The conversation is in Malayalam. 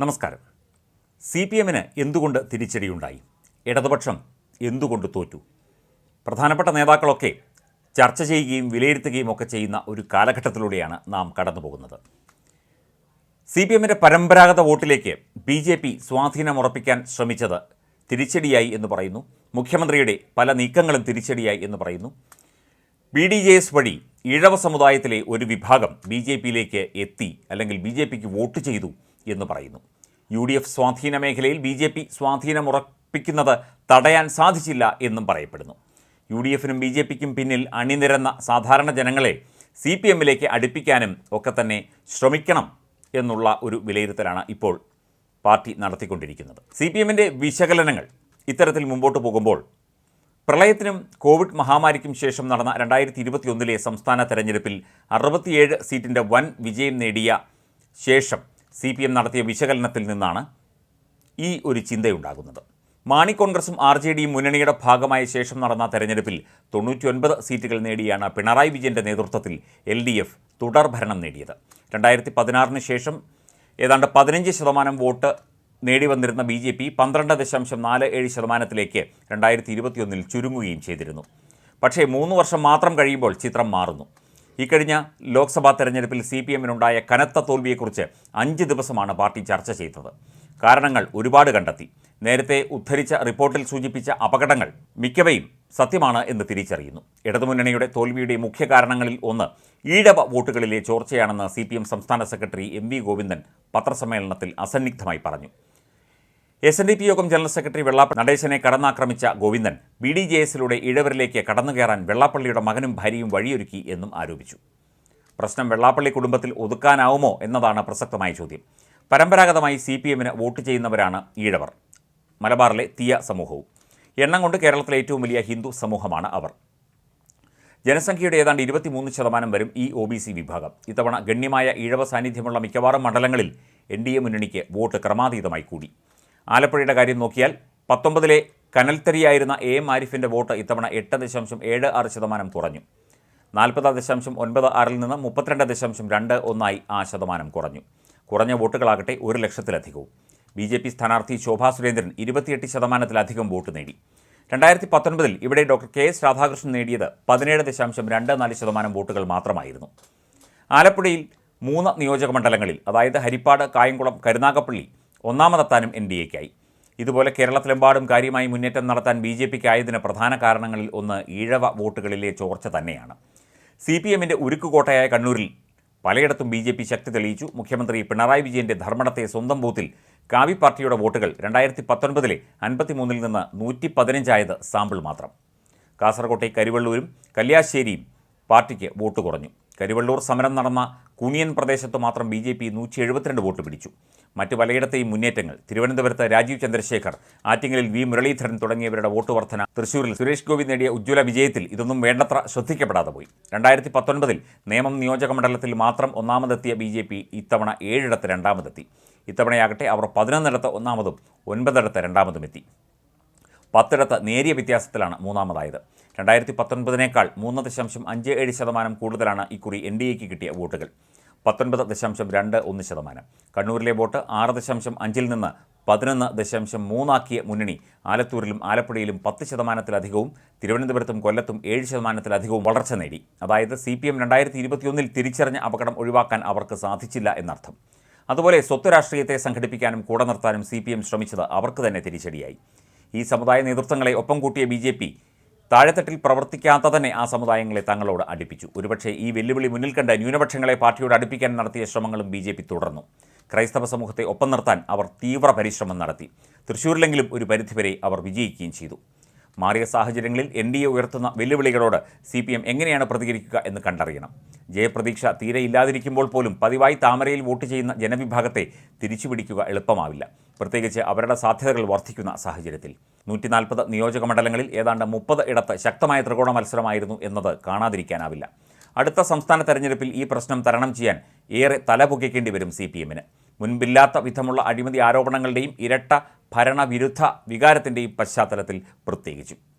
നമസ്കാരം. സി പി എമ്മിന് എന്തുകൊണ്ട് തിരിച്ചടിയുണ്ടായി? ഇടതുപക്ഷം എന്തുകൊണ്ട് തോറ്റു? പ്രധാനപ്പെട്ട നേതാക്കളൊക്കെ ചർച്ച ചെയ്യുകയും വിലയിരുത്തുകയും ഒക്കെ ചെയ്യുന്ന ഒരു കാലഘട്ടത്തിലൂടെയാണ് നാം കടന്നു പോകുന്നത് സി പി എമ്മിന്റെ പരമ്പരാഗത വോട്ടിലേക്ക് ബി ജെ പി സ്വാധീനമുറപ്പിക്കാൻ ശ്രമിച്ചത് തിരിച്ചടിയായി എന്ന് പറയുന്നു. മുഖ്യമന്ത്രിയുടെ പല നീക്കങ്ങളും തിരിച്ചടിയായി എന്ന് പറയുന്നു. ബി ഡി ജെ എസ് വഴി ഇഴവ സമുദായത്തിലെ ഒരു വിഭാഗം ബി ജെ പിയിലേക്ക് എത്തി അല്ലെങ്കിൽ ബി ജെ പിക്ക് വോട്ട് ചെയ്തു എന്ന് പറയുന്നു. യു ഡി എഫ് സ്വാധീന മേഖലയിൽ ബി ജെ പി സ്വാധീനമുറപ്പിക്കുന്നത് തടയാൻ സാധിച്ചില്ല എന്നും പറയപ്പെടുന്നു. യു ഡി എഫിനും ബി ജെ പിക്കും പിന്നിൽ അണിനിരന്ന സാധാരണ ജനങ്ങളെ സി പി എമ്മിലേക്ക് അടുപ്പിക്കാനും ഒക്കെ തന്നെ ശ്രമിക്കണം എന്നുള്ള ഒരു വിലയിരുത്തലാണ് ഇപ്പോൾ പാർട്ടി നടത്തിക്കൊണ്ടിരിക്കുന്നത്. സി പി എമ്മിന്റെ വിശകലനങ്ങൾ ഇത്തരത്തിൽ മുമ്പോട്ട് പോകുമ്പോൾ പ്രളയത്തിനും കോവിഡ് മഹാമാരിക്കും ശേഷം നടന്ന രണ്ടായിരത്തി ഇരുപത്തിയൊന്നിലെ സംസ്ഥാന തെരഞ്ഞെടുപ്പിൽ അറുപത്തിയേഴ് സീറ്റിന്റെ വൻ വിജയം നേടിയ ശേഷം സി പി എം നടത്തിയ വിശകലനത്തിൽ നിന്നാണ് ഈ ഒരു ചിന്തയുണ്ടാകുന്നത്. മാണി കോൺഗ്രസും ആർ ജെ ഡിയും മുന്നണിയുടെ ഭാഗമായ ശേഷം നടന്ന തെരഞ്ഞെടുപ്പിൽ തൊണ്ണൂറ്റിയൊൻപത് സീറ്റുകൾ നേടിയാണ് പിണറായി വിജയന്റെ നേതൃത്വത്തിൽ എൽ ഡി എഫ് തുടർ ഭരണം നേടിയത്. രണ്ടായിരത്തി പതിനാറിന് ശേഷം ഏതാണ്ട് പതിനഞ്ച് ശതമാനം വോട്ട് നേടി വന്നിരുന്ന ബി ജെ പി പന്ത്രണ്ട് ദശാംശം നാല് ഏഴ് ശതമാനത്തിലേക്ക് രണ്ടായിരത്തി ഇരുപത്തിയൊന്നിൽ ചുരുങ്ങുകയും ചെയ്തിരുന്നു. പക്ഷേ മൂന്ന് വർഷം മാത്രം കഴിയുമ്പോൾ ചിത്രം മാറുന്നു. ഇക്കഴിഞ്ഞ ലോക്സഭാ തെരഞ്ഞെടുപ്പിൽ സി പി എമ്മിനുണ്ടായ കനത്ത തോൽവിയെക്കുറിച്ച് അഞ്ച് ദിവസമാണ് പാർട്ടി ചർച്ച ചെയ്തത്. കാരണങ്ങൾ ഒരുപാട് കണ്ടെത്തി. നേരത്തെ ഉദ്ധരിച്ച റിപ്പോർട്ടിൽ സൂചിപ്പിച്ച അപകടങ്ങൾ മിക്കവയും സത്യമാണ് എന്ന് തിരിച്ചറിയുന്നു. ഇടതുമുന്നണിയുടെ തോൽവിയുടെ മുഖ്യ കാരണങ്ങളിൽ ഒന്ന് ഈഴവ വോട്ടുകളിലെ ചോർച്ചയാണെന്ന് സി സംസ്ഥാന സെക്രട്ടറി എം വി ഗോവിന്ദൻ പത്രസമ്മേളനത്തിൽ അസന്നിഗ്ധമായി പറഞ്ഞു. S N D P Yogam general secretary Vellappally നടേശനെ കടന്നാക്രമിച്ച ഗോവിന്ദൻ ബി ഡി ജെ എസിലൂടെ ഇഴവരിലേക്ക് കടന്നുകയറാൻ വെള്ളാപ്പള്ളിയുടെ മകനും ഭാര്യയും വഴിയൊരുക്കി എന്നും ആരോപിച്ചു. പ്രശ്നം വെള്ളാപ്പള്ളി കുടുംബത്തിൽ ഒതുക്കാനാവുമോ എന്നതാണ് പ്രസക്തമായ ചോദ്യം. പരമ്പരാഗതമായി സി പി എമ്മിന് വോട്ട് ചെയ്യുന്നവരാണ് ഈഴവർ. മലബാറിലെ തീയ സമൂഹവും. എണ്ണം കൊണ്ട് കേരളത്തിലെ ഏറ്റവും വലിയ ഹിന്ദു സമൂഹമാണ് അവർ. ജനസംഖ്യയുടെ ഏതാണ്ട് ഇരുപത്തിമൂന്ന് ശതമാനം വരും ഈ ഒ ബി സി വിഭാഗം. ഇത്തവണ ഗണ്യമായ ഈഴവ സാന്നിധ്യമുള്ള മിക്കവാറും മണ്ഡലങ്ങളിൽ എൻ ഡി എ മുന്നണിക്ക് വോട്ട് ക്രമാതീതമായി കൂടി. ആലപ്പുഴയുടെ കാര്യം നോക്കിയാൽ പത്തൊമ്പതിലെ കനൽത്തരിയായിരുന്ന എ എം ആരിഫിന്റെ വോട്ട് ഇത്തവണ എട്ട് ദശാംശം ഏഴ് ആറ് ശതമാനം കുറഞ്ഞു. നാൽപ്പത് ദശാംശം ഒൻപത് ആറിൽ നിന്ന് മുപ്പത്തിരണ്ട് ദശാംശം രണ്ട് ഒന്നായി ആ ശതമാനം കുറഞ്ഞു. കുറഞ്ഞ വോട്ടുകളാകട്ടെ ഒരു ലക്ഷത്തിലധികവും. ബി ജെ പി സ്ഥാനാർത്ഥി ശോഭാ സുരേന്ദ്രൻ ഇരുപത്തിയെട്ട് ശതമാനത്തിലധികം വോട്ട് നേടി. രണ്ടായിരത്തി പത്തൊൻപതിൽ ഇവിടെ ഡോക്ടർ കെ എസ് രാധാകൃഷ്ണൻ നേടിയത് പതിനേഴ് ദശാംശം രണ്ട് നാല് ശതമാനം വോട്ടുകൾ മാത്രമായിരുന്നു. ആലപ്പുഴയിൽ മൂന്ന് നിയോജക മണ്ഡലങ്ങളിൽ അതായത് ഹരിപ്പാട് കായംകുളം കരുനാഗപ്പള്ളി ഒന്നാമതെത്താനും എൻ ഡി എക്കായി. ഇതുപോലെ കേരളത്തിലെമ്പാടും കാര്യമായി മുന്നേറ്റം നടത്താൻ ബി ജെ പിക്ക് ആയതിന് പ്രധാന കാരണങ്ങളിൽ ഒന്ന് ഈഴവ വോട്ടുകളിലെ ചോർച്ച തന്നെയാണ്. സി പി എമ്മിന്റെ ഉരുക്കുകോട്ടയായ കണ്ണൂരിൽ പലയിടത്തും ബി ജെ പി ശക്തി തെളിയിച്ചു. മുഖ്യമന്ത്രി പിണറായി വിജയന്റെ ധർമ്മടത്തെ സ്വന്തം ബൂത്തിൽ കാവി പാർട്ടിയുടെ വോട്ടുകൾ രണ്ടായിരത്തി പത്തൊൻപതിലെ അൻപത്തിമൂന്നിൽ നിന്ന് നൂറ്റി പതിനഞ്ചായത് സാമ്പിൾ മാത്രം. കാസർകോട്ടെ കരുവള്ളൂരും കല്യാശ്ശേരിയും പാർട്ടിക്ക് വോട്ട് കുറഞ്ഞു. കരിവള്ളൂർ സമരം നടന്ന കുണിയൻ പ്രദേശത്ത് മാത്രം ബി ജെ പി നൂറ്റി എഴുപത്തിരണ്ട് വോട്ട് പിടിച്ചു. മറ്റ് പലയിടത്തെയും മുന്നേറ്റങ്ങൾ തിരുവനന്തപുരത്ത് രാജീവ് ചന്ദ്രശേഖർ ആറ്റിങ്ങലിൽ വി. മുരളീധരൻ തുടങ്ങിയവരുടെ വോട്ട് വർധന തൃശൂരിൽ സുരേഷ് ഗോപി നേടിയ ഉജ്ജ്വല വിജയത്തിൽ ഇതൊന്നും വേണ്ടത്ര ശ്രദ്ധിക്കപ്പെടാതെ പോയി. രണ്ടായിരത്തി പത്തൊൻപതിൽ നിയമം നിയോജക മണ്ഡലത്തിൽ മാത്രം ഒന്നാമതെത്തിയ ബി ജെ പി ഇത്തവണ ഏഴിടത്ത് രണ്ടാമതെത്തി. ഇത്തവണയാകട്ടെ അവർ പതിനൊന്നിടത്ത് ഒന്നാമതും ഒൻപതിടത്ത് രണ്ടാമതും എത്തി. പത്തിടത്ത് നേരിയ വ്യത്യാസത്തിലാണ് മൂന്നാമതായത്. രണ്ടായിരത്തി പത്തൊൻപതിനേക്കാൾ മൂന്ന് ദശാംശം അഞ്ച് ഏഴ് ശതമാനം കൂടുതലാണ് ഇക്കുറി എൻ ഡി എക്ക് കിട്ടിയ വോട്ടുകൾ. പത്തൊൻപത് ദശാംശം രണ്ട് ഒന്ന് ശതമാനം. കണ്ണൂരിലെ വോട്ട് ആറ് ദശാംശം അഞ്ചിൽ നിന്ന് പതിനൊന്ന് ദശാംശം മൂന്നാക്കിയ മുന്നണി ആലത്തൂരിലും ആലപ്പുഴയിലും പത്ത് ശതമാനത്തിലധികവും തിരുവനന്തപുരത്തും കൊല്ലത്തും ഏഴ് ശതമാനത്തിലധികവും വളർച്ച നേടി. അതായത് സി പി എം രണ്ടായിരത്തി ഇരുപത്തിയൊന്നിൽ തിരിച്ചറിഞ്ഞ അപകടം ഒഴിവാക്കാൻ അവർക്ക് സാധിച്ചില്ല എന്നർത്ഥം. അതുപോലെ സ്വത്ത് രാഷ്ട്രീയത്തെ സംഘടിപ്പിക്കാനും കൂടെ നിർത്താനും സി പി എം ശ്രമിച്ചത് അവർക്ക് തന്നെ തിരിച്ചടിയായി. ഈ സമുദായ നേതൃത്വങ്ങളെ ഒപ്പം കൂട്ടിയ ബി ജെ പി താഴെത്തട്ടിൽ പ്രവർത്തിക്കാത്ത തന്നെ ആ സമുദായങ്ങളെ തങ്ങളോട് അടുപ്പിച്ചു. ഒരുപക്ഷേ ഈ വെല്ലുവിളി മുന്നിൽ കണ്ട് ന്യൂനപക്ഷങ്ങളെ പാർട്ടിയോട് അടുപ്പിക്കാൻ നടത്തിയ ശ്രമങ്ങളും ബി ജെ പി തുടർന്നു. ക്രൈസ്തവ സമൂഹത്തെ ഒപ്പം നിർത്താൻ അവർ തീവ്ര പരിശ്രമം നടത്തി. തൃശ്ശൂരിലെങ്കിലും ഒരു പരിധിവരെ അവർ വിജയിക്കുകയും ചെയ്തു. മാറിയ സാഹചര്യങ്ങളിൽ എൻ ഡി എ ഉയർത്തുന്ന വെല്ലുവിളികളോട് സി പി എം എങ്ങനെയാണ് പ്രതികരിക്കുക എന്ന് കണ്ടറിയണം. ജയപ്രതീക്ഷ തീരെ ഇല്ലാതിരിക്കുമ്പോൾ പോലും പതിവായി താമരയിൽ വോട്ട് ചെയ്യുന്ന ജനവിഭാഗത്തെ തിരിച്ചുപിടിക്കുക എളുപ്പമാവില്ല. പ്രത്യേകിച്ച് അവരുടെ സാധ്യതകൾ വർദ്ധിക്കുന്ന സാഹചര്യത്തിൽ. നൂറ്റി നാൽപ്പത് നിയോജക മണ്ഡലങ്ങളിൽ ഏതാണ്ട് മുപ്പത് ഇടത്ത് ശക്തമായ ത്രികോണ മത്സരമായിരുന്നു എന്നത് കാണാതിരിക്കാനാവില്ല. അടുത്ത സംസ്ഥാന തെരഞ്ഞെടുപ്പിൽ ഈ പ്രശ്നം തരണം ചെയ്യാൻ ഏറെ തലപൊക്കിക്കേണ്ടി വരും സി പി എമ്മിന്. മുൻപില്ലാത്ത വിധമുള്ള അഴിമതി ആരോപണങ്ങളുടെയും ഇരട്ട ഭരണവിരുദ്ധ വികാരത്തിന്റെയും പശ്ചാത്തലത്തിൽ പ്രത്യേകിച്ചും.